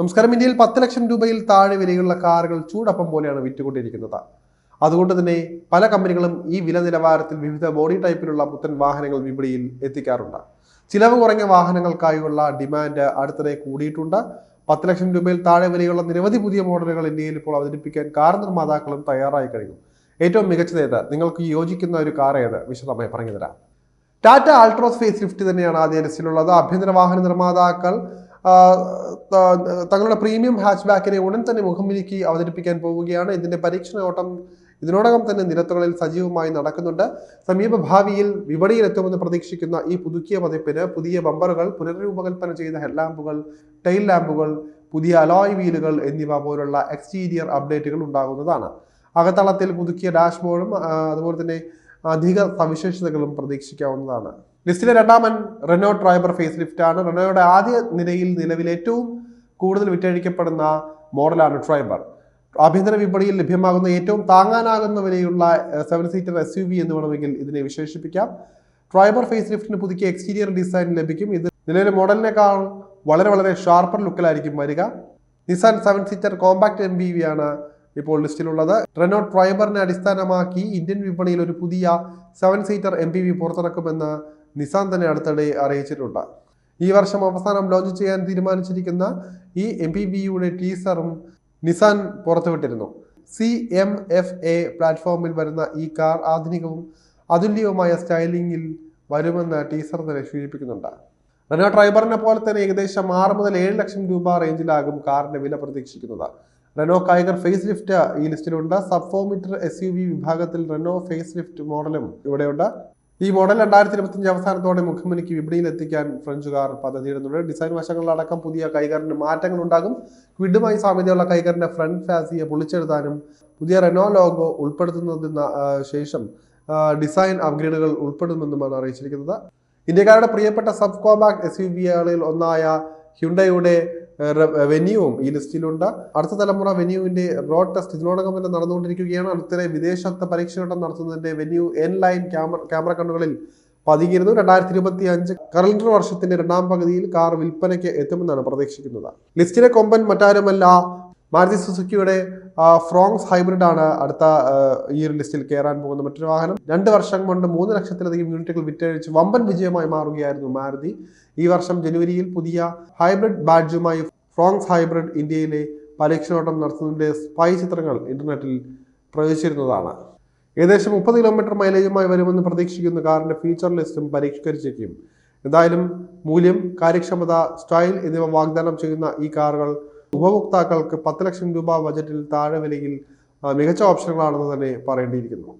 നമസ്കാരം. ഇന്ത്യയിൽ പത്ത് ലക്ഷം രൂപയിൽ താഴെ വിലയുള്ള കാറുകൾ ചൂടപ്പം പോലെയാണ് വിറ്റുകൊണ്ടിരിക്കുന്നത്. അതുകൊണ്ട് തന്നെ പല കമ്പനികളും ഈ വില നിലവാരത്തിൽ വിവിധ ബോഡി ടൈപ്പിലുള്ള പുത്തൻ വാഹനങ്ങൾ വിപണിയിൽ എത്തിക്കാറുണ്ട്. ചിലവ് കുറഞ്ഞ വാഹനങ്ങൾക്കായുള്ള ഡിമാൻഡ് അടുത്തിടെ കൂടിയിട്ടുണ്ട്. പത്ത് ലക്ഷം രൂപയിൽ താഴെ വിലയുള്ള നിരവധി പുതിയ മോഡലുകൾ ഇന്ത്യയിൽ ഇപ്പോൾ അവതരിപ്പിക്കാൻ കാർ നിർമ്മാതാക്കളും തയ്യാറായി കഴിഞ്ഞു. ഏറ്റവും മികച്ചത് ഏത്? നിങ്ങൾക്ക് യോജിക്കുന്ന ഒരു കാർ ഏത്? വിശദമായി പറഞ്ഞു തരാം ടാറ്റ ആൾട്രോസ് ഫേസ് ലിഫ്റ്റ് തന്നെയാണ് ആദ്യ ലിസ്റ്റിലുള്ളത്. ആഭ്യന്തര വാഹന നിർമ്മാതാക്കൾ തങ്ങളുടെ പ്രീമിയം ഹാച്ച് ബാക്കിനെ ഉടൻ തന്നെ മുഖമിലേക്ക് അവതരിപ്പിക്കാൻ പോവുകയാണ്. ഇതിന്റെ പരീക്ഷണ ഓട്ടം ഇതിനോടകം തന്നെ നിരത്തുകളിൽ സജീവമായി നടക്കുന്നുണ്ട്. സമീപ ഭാവിയിൽ വിപണിയിലെത്തുമെന്ന് പ്രതീക്ഷിക്കുന്ന ഈ പുതുക്കിയ പതിപ്പിന് പുതിയ ബമ്പറുകൾ പുനർരൂപകൽപ്പന ചെയ്ത ഹെഡ്ലാമ്പുകൾ ടെയിൽ ലാമ്പുകൾ പുതിയ അലോയ് വീലുകൾ എന്നിവ പോലുള്ള എക്സ്റ്റീരിയർ അപ്ഡേറ്റുകൾ ഉണ്ടാകുന്നതാണ്. അകത്തളത്തിൽ പുതുക്കിയ ഡാഷ്ബോർഡും അതുപോലെ തന്നെ അധിക സവിശേഷതകളും പ്രതീക്ഷിക്കാവുന്നതാണ്. ലിസ്റ്റിലെ രണ്ടാമൻ റെനോ ട്രൈബർ ഫേസ് ലിഫ്റ്റ് ആണ്. റെനോയുടെ ആദ്യ നിരയിൽ നിലവിൽ ഏറ്റവും കൂടുതൽ വിറ്റഴിക്കപ്പെടുന്ന മോഡലാണ് ട്രൈബർ ആഭ്യന്തര വിപണിയിൽ ലഭ്യമാകുന്ന ഏറ്റവും താങ്ങാനാകുന്ന വിലയുള്ള seven seater S U V എന്ന് വേണമെങ്കിൽ ഇതിനെ വിശേഷിപ്പിക്കാം. ട്രൈബർ ഫേസ് ലിഫ്റ്റിന് പുതുക്കിയ എക്സ്റ്റീരിയർ ഡിസൈൻ ലഭിക്കും. ഇത് നിലവിലെ മോഡലിനേക്കാൾ വളരെ വളരെ ഷാർപ്പർ ലുക്കിലായിരിക്കും വരിക. Nissan seven seater compact M P V ആണ് ഇപ്പോൾ ലിസ്റ്റിലുള്ളത്. റെനോട്ട് ട്രൈബറിനെ അടിസ്ഥാനമാക്കി ഇന്ത്യൻ വിപണിയിൽ ഒരു പുതിയ seven seater M P V പുറത്തിറക്കുമെന്ന് Nissan തന്നെ അടുത്തിടെ അറിയിച്ചിട്ടുണ്ട്. ഈ വർഷം അവസാനം ലോഞ്ച് ചെയ്യാൻ തീരുമാനിച്ചിരിക്കുന്ന ഈ എം പി വിയുടെ ടീസറും നിസാൻ പുറത്തുവിട്ടിരുന്നു. സി എം എഫ് എ പ്ലാറ്റ്ഫോമിൽ വരുന്ന ഈ കാർ ആധുനികവും അതുല്യവുമായ സ്റ്റൈലിംഗിൽ വരുമെന്ന് ടീസർ തന്നെ സൂചിപ്പിക്കുന്നുണ്ട്. റെനോ ട്രൈബറിനെ പോലെ തന്നെ ഏകദേശം ആറ് മുതൽ ഏഴ് ലക്ഷം രൂപ റേഞ്ചിലാകും കാറിന്റെ വില പ്രതീക്ഷിക്കുന്നത്. റെനോ കൈഗർ ഫേസ് ലിഫ്റ്റ് ഈ ലിസ്റ്റിലുണ്ട് sub four metre S U V വിഭാഗത്തിൽ റെനോ ഫേസ് ലിഫ്റ്റ് മോഡലും ഇവിടെയുണ്ട്. ഈ മോഡൽ രണ്ടായിരത്തി ഇരുപത്തിയഞ്ച് അവസാനത്തോടെ മുഖ്യമന്ത്രിക്ക് വിപണിയിൽ എത്തിക്കാൻ ഫ്രഞ്ചുകാർ പദ്ധതിയിടുന്നുണ്ട്. ഡിസൈൻ വശങ്ങളിലടക്കം പുതിയ കൈകാരന് മാറ്റങ്ങൾ ഉണ്ടാകും ക്വിഡുമായി സാമ്യതയുള്ള കൈകാറിന്റെ ഫ്രണ്ട് ഫാസിയെ പൊളിച്ചെടുത്താനും പുതിയ റെനോ ലോഗോ ഉൾപ്പെടുത്തുന്നതിന് ശേഷം ഡിസൈൻ അപ്ഗ്രേഡുകൾ ഉൾപ്പെടുമെന്നുമാണ് അറിയിച്ചിരിക്കുന്നത്. ഇന്ത്യക്കാരുടെ പ്രിയപ്പെട്ട സബ് കോമ്പാക്ട് എസ് യു വികളിൽ ഒന്നായ ഹ്യുണ്ടയുടെ വെന്യൂവും ഈ ലിസ്റ്റിലുണ്ട്. അടുത്ത തലമുറ വെന്യൂവിന്റെ റോഡ് ടെസ്റ്റ് ഇതിനോടകം തന്നെ നടന്നുകൊണ്ടിരിക്കുകയാണ്. അടുത്തിടെ വിദേശത്ത് പരീക്ഷണം നടത്തുന്നതിന്റെ Venue N line camera camera കണ്ണുകളിൽ പതിയിരുന്നു. രണ്ടായിരത്തി ഇരുപത്തി അഞ്ച് കലണ്ടർ വർഷത്തിന്റെ രണ്ടാം പകുതിയിൽ കാർ വിൽപ്പനയ്ക്ക് എത്തുമെന്നാണ് പ്രതീക്ഷിക്കുന്നത്. ലിസ്റ്റിലെ കൊമ്പൻ മറ്റാരുമല്ല മാരുതി സുസുക്കിയുടെ ഫ്രോങ്സ് ഹൈബ്രിഡ് ആണ് അടുത്ത ഈ ഒരു ലിസ്റ്റിൽ കയറാൻ പോകുന്ന മറ്റൊരു വാഹനം. രണ്ട് വർഷം കൊണ്ട് മൂന്ന് ലക്ഷത്തിലധികം യൂണിറ്റുകൾ വിറ്റഴിച്ച് വമ്പൻ വിജയമായി മാറുകയായിരുന്നു മാരുതി. ഈ വർഷം ജനുവരിയിൽ പുതിയ ഹൈബ്രിഡ് ബാഡ്ജുമായി ഫ്രോങ്സ് ഹൈബ്രിഡ് ഇന്ത്യയിലെ പരീക്ഷണോട്ടം നടത്തുന്നതിന്റെ സ്പൈ ചിത്രങ്ങൾ ഇന്റർനെറ്റിൽ പ്രവേശിച്ചിരുന്നതാണ്. ഏകദേശം മുപ്പത് കിലോമീറ്റർ മൈലേജുമായി വരുമെന്ന് പ്രതീക്ഷിക്കുന്ന കാറിന്റെ ഫീച്ചർ ലിസ്റ്റും പരിഷ്കരിച്ചേക്കും എന്തായാലും മൂല്യം കാര്യക്ഷമത സ്റ്റൈൽ എന്നിവ വാഗ്ദാനം ചെയ്യുന്ന ഈ കാറുകൾ ഉപഭോക്താക്കൾക്ക് പത്ത് ലക്ഷം രൂപ ബജറ്റിൽ താഴെ വിലയിൽ മികച്ച ഓപ്ഷനുകളാണെന്ന് തന്നെ പറയേണ്ടിയിരിക്കുന്നു.